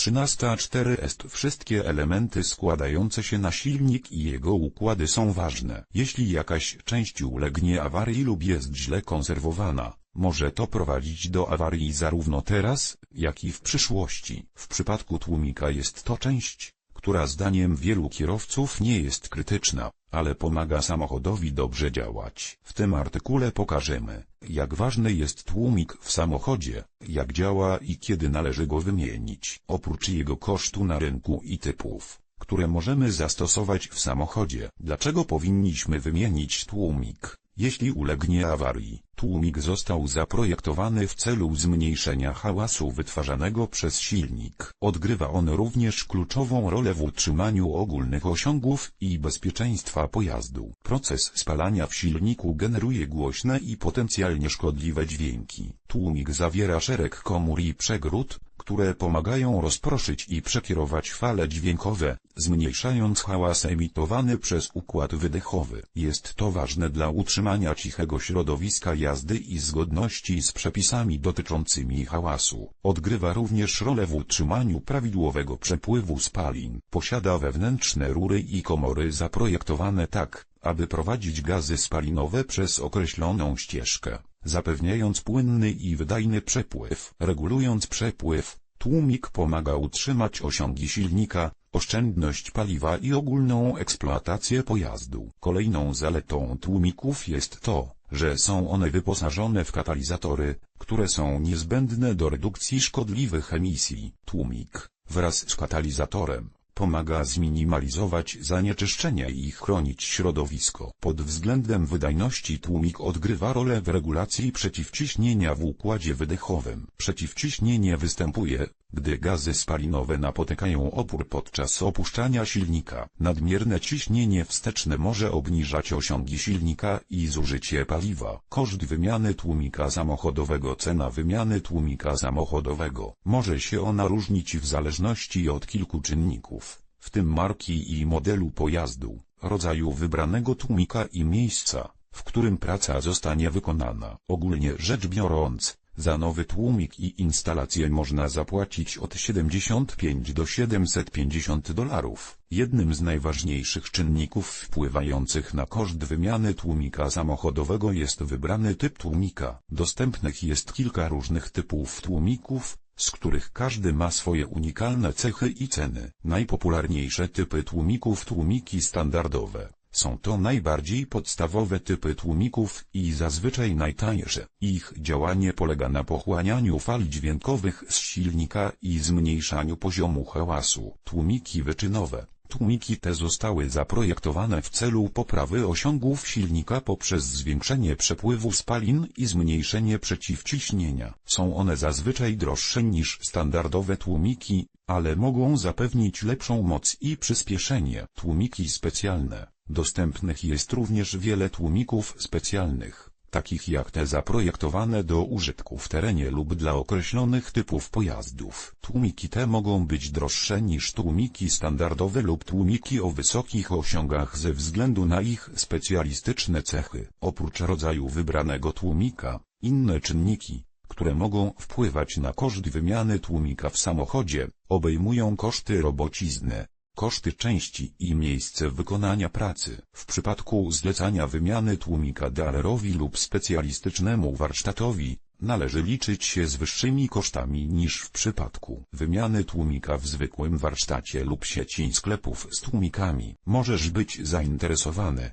13.4 est Wszystkie elementy składające się na silnik i jego układy są ważne. Jeśli jakaś część ulegnie awarii lub jest źle konserwowana, może to prowadzić do awarii zarówno teraz, jak i w przyszłości. W przypadku tłumika jest to część, która zdaniem wielu kierowców nie jest krytyczna, ale pomaga samochodowi dobrze działać. W tym artykule pokażemy, jak ważny jest tłumik w samochodzie, jak działa i kiedy należy go wymienić. Oprócz jego kosztu na rynku i typów, które możemy zastosować w samochodzie. Dlaczego powinniśmy wymienić tłumik? Jeśli ulegnie awarii, tłumik został zaprojektowany w celu zmniejszenia hałasu wytwarzanego przez silnik. Odgrywa on również kluczową rolę w utrzymaniu ogólnych osiągów i bezpieczeństwa pojazdu. Proces spalania w silniku generuje głośne i potencjalnie szkodliwe dźwięki. Tłumik zawiera szereg komór i przegród, które pomagają rozproszyć i przekierować fale dźwiękowe, zmniejszając hałas emitowany przez układ wydechowy. Jest to ważne dla utrzymania cichego środowiska jazdy i zgodności z przepisami dotyczącymi hałasu. Odgrywa również rolę w utrzymaniu prawidłowego przepływu spalin. Posiada wewnętrzne rury i komory zaprojektowane tak, aby prowadzić gazy spalinowe przez określoną ścieżkę, zapewniając płynny i wydajny przepływ. Regulując przepływ, tłumik pomaga utrzymać osiągi silnika, oszczędność paliwa i ogólną eksploatację pojazdu. Kolejną zaletą tłumików jest to, że są one wyposażone w katalizatory, które są niezbędne do redukcji szkodliwych emisji. Tłumik, wraz z katalizatorem, pomaga zminimalizować zanieczyszczenia i chronić środowisko. Pod względem wydajności tłumik odgrywa rolę w regulacji przeciwciśnienia w układzie wydechowym. Przeciwciśnienie występuje, gdy gazy spalinowe napotykają opór podczas opuszczania silnika. Nadmierne ciśnienie wsteczne może obniżać osiągi silnika i zużycie paliwa. Koszt wymiany tłumika samochodowego Cena wymiany tłumika samochodowego może się ona różnić w zależności od kilku czynników, w tym marki i modelu pojazdu, rodzaju wybranego tłumika i miejsca, w którym praca zostanie wykonana. Ogólnie rzecz biorąc, za nowy tłumik i instalację można zapłacić od 75 do 750 dolarów. Jednym z najważniejszych czynników wpływających na koszt wymiany tłumika samochodowego jest wybrany typ tłumika. Dostępnych jest kilka różnych typów tłumików, z których każdy ma swoje unikalne cechy i ceny. Najpopularniejsze typy tłumików tłumiki standardowe. Są to najbardziej podstawowe typy tłumików i zazwyczaj najtańsze. Ich działanie polega na pochłanianiu fal dźwiękowych z silnika i zmniejszaniu poziomu hałasu. Tłumiki wyczynowe. Tłumiki te zostały zaprojektowane w celu poprawy osiągów silnika poprzez zwiększenie przepływu spalin i zmniejszenie przeciwciśnienia. Są one zazwyczaj droższe niż standardowe tłumiki, ale mogą zapewnić lepszą moc i przyspieszenie. Tłumiki specjalne. Dostępnych jest również wiele tłumików specjalnych, takich jak te zaprojektowane do użytku w terenie lub dla określonych typów pojazdów. Tłumiki te mogą być droższe niż tłumiki standardowe lub tłumiki o wysokich osiągach ze względu na ich specjalistyczne cechy. Oprócz rodzaju wybranego tłumika, inne czynniki, które mogą wpływać na koszt wymiany tłumika w samochodzie, obejmują koszty robocizny, koszty części i miejsce wykonania pracy. W przypadku zlecania wymiany tłumika dealerowi lub specjalistycznemu warsztatowi, należy liczyć się z wyższymi kosztami niż w przypadku wymiany tłumika w zwykłym warsztacie lub sieci sklepów z tłumikami. Możesz być zainteresowany,